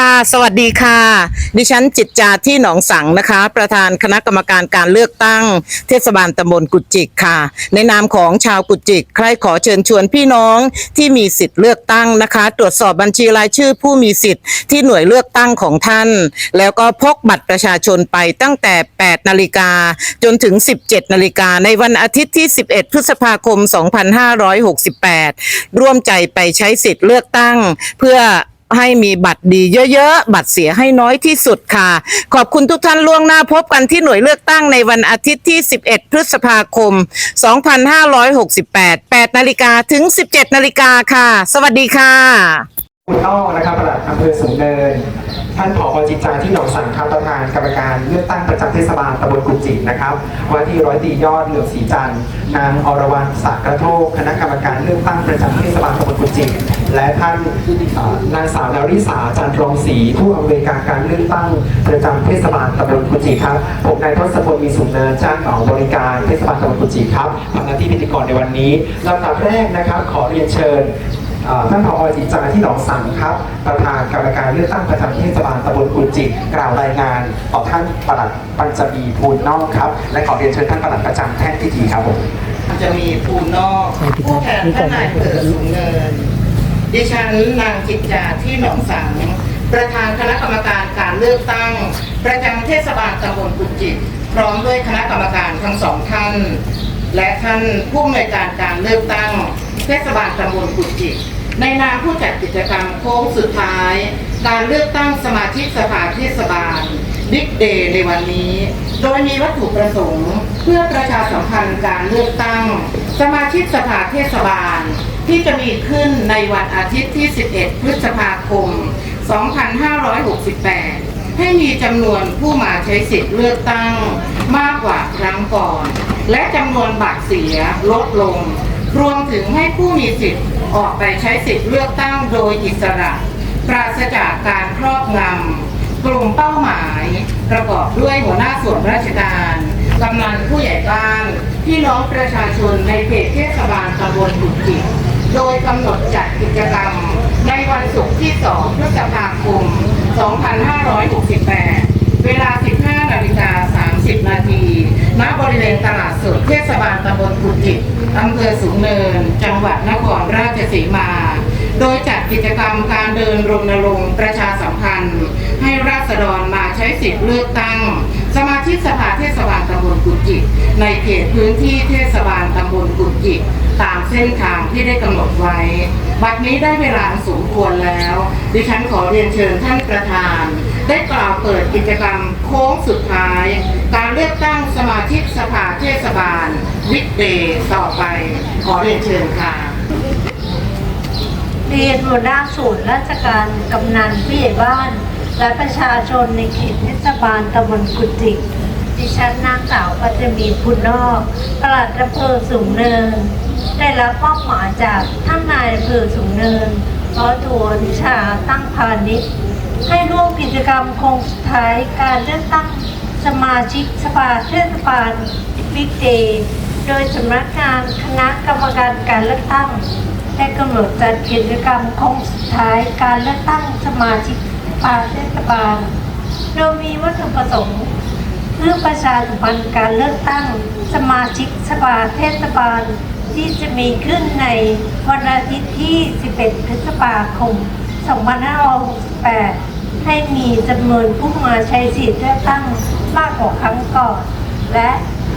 ค่ะ สวัสดีค่ะ ดิฉันจิตจาที่หนองสังนะคะ ประธานคณะกรรมการการเลือกตั้ง เทศบาลตำบลกุจิกค่ะ ในนามของชาวกุจิก ใครขอเชิญชวนพี่น้องที่มีสิทธิ์เลือกตั้งนะคะ ตรวจสอบบัญชีรายชื่อผู้มีสิทธิ์ที่หน่วยเลือกตั้งของท่าน แล้วก็พกบัตรประชาชนไปตั้งแต่ 8 นาฬิกาจนถึง 17 นาฬิกาในวันอาทิตย์ที่ 11 พฤษภาคม 2568 ร่วมใจไปใช้สิทธิ์เลือกตั้ง เพื่อ ให้มีบัตรดีเยอะๆ บัตรเสียให้น้อยที่สุดค่ะ ขอบคุณทุกท่านล่วงหน้าพบกันที่หน่วยเลือกตั้งในวันอาทิตย์ที่ 11 พฤษภาคม 2568 8นาฬิกาถึง 17นาฬิกาค่ะ สวัสดีค่ะ คุณนอกนะครับปลัดอำเภอสูงเนิน ท่านผอจิตจาที่หนองสังครับประธานกรรมการเลือกตั้งประจำเทศบาลตำบลกุจิกนะครับว่าที่ร้อยตรียอดเหลืองศรีจันนางอรวรรณศักกระโทกคณะกรรมการเลือกตั้งประจำเทศบาลตำบลกุจิกและท่านนางสาวนาริสาจันทรองศรีผู้อำนวยการการเลือกตั้งประจำเทศบาลตำบลกุจิกครับผมนายทศพลมีสุนเนินจ้างเหมาบริการเทศบาลตำบลกุจิกครับทำหน้าที่พิธีกรในวันนี้ลำดับแรกนะครับ ขอเรียนเชิญ ท่านผอจิตจาที่หนองสังครับ ประธานกรรมการเลือกตั้งประจำเทศบาลตำบลกุจิกกล่าวรายงานต่อท่านปลัดปัญจมีภูลนอกครับ และขอเรียนเชิญท่านปลัดประจำแท่นพิธีครับผมจะมีภูนนอกผู้แทนท่านนายอำเภอสูงเนินดิฉันนางจิตจาที่หนองสัง ประธานคณะกรรมการการเลือกตั้ง ประจำเทศบาลตำบลกุจิตพร้อมด้วยคณะกรรมการทั้งสองท่าน และท่านผู้อำนวยการการเลือกตั้ง เทศบาลตำบลกุจิในนามผู้จัดกิจกรรมโค้งสุดท้าย การเลือกตั้งสมาชิกสภาเทศบาลบิ๊กเดย์ในวันนี้ โดยมีวัตถุประสงค์ เพื่อประชาสัมพันธ์การเลือกตั้ง สมาชิกสภาเทศบาล ที่จะมีขึ้นในวันอาทิตย์ที่ 11 พฤษภาคม 2568 ให้มีจำนวนผู้มาใช้สิทธิ์เลือกตั้ง มากกว่าครั้งก่อน และจำนวนบัตรเสียลดลง รวมถึงให้ผู้มีสิทธิ์ออกไปใช้สิทธิ์เลือกตั้งโดยอิสระ ปราศจากการครอบงำกลุ่มเป้าหมายประกอบด้วยหัวหน้าส่วนราชการกำนันผู้ใหญ่บ้านพี่น้องประชาชนในเขตเทศบาลตำบลกุดจิกโดยกำหนดจัดกิจกรรม ในวันศุกร์ที่ 2 พฤษภาคม 2568 เวลา 15นาฬิกา 30 นาที ณ บริเวณตลาดสดเทศ บาลตำบลกุจิกอำเภอสูงเนิน จังหวัดนครราชสีมา โดยจัดกิจกรรมการเดินรณรงค์ประชาสัมพันธ์ ให้ราษฎรมาใช้สิทธิ์เลือกตั้ง สมาชิกสภาเทศบาลตำบลกุจิกในเขตพื้นที่เทศบาลตำบลกุจิกตามเส้นทางที่ได้กำหนดไว้ บัดนี้ได้เวลาสมควรแล้ว ดิฉันขอเรียนเชิญท่านประธาน ได้กล่าวเปิดกิจกรรมโค้งสุดท้าย การเลือกตั้งสมาชิกสภาเทศบาล วิกเดย์ต่อไป ขอเรียนเชิญค่ะเรียนหัวหน้าศูนย์ราชการกำนันผู้ใหญ่บ้าน และประชาชนในเขตเทศบาลตำบลกุจิกดิฉันนางสาวปัจมีพุนนอกปลัดอำเภอสูงเนิน ได้รับมอบหมายจากท่านนายอำเภอสูงเนินร้อยโทนิชาตั้งพาณิชย์ ให้ร่วมกิจกรรมโครงสุดท้ายการเลือกตั้งสมาชิกสภาเทศบาลบิ๊กเดย์โดยสำนักงานคณะกรรมการการเลือกตั้งได้กำหนดจัดกิจกรรมโครงสุดท้ายการเลือกตั้งสมาชิกสภาเทศบาลโดยมีวัตถุประสงค์เพื่อประชาสัมพันธ์การเลือกตั้งสมาชิกสภาเทศบาลที่จะมีขึ้นในวันอาทิตย์ที่ 11 พฤษภาคม 2568 ให้มีจำนวนผู้มาใช้สิทธิ์เลือกตั้งมากกว่าครั้งก่อน และ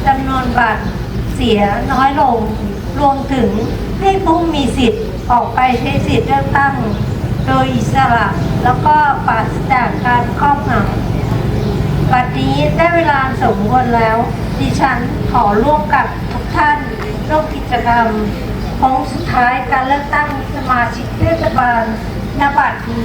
จำนวนบัตรเสียน้อยลง รวมถึงให้ผู้มีสิทธิ์ออกไปใช้สิทธิ์เลือกตั้ง โดยอิสระแล้วก็ปราศจากการครอบงำบัดนี้ได้เวลาสมควรแล้ว ดิฉันขอร่วมกับทุกท่านร่วมกิจกรรมโค้งสุดท้ายการเลือกตั้งสมาชิกเทศบาล หน้าปัดนี้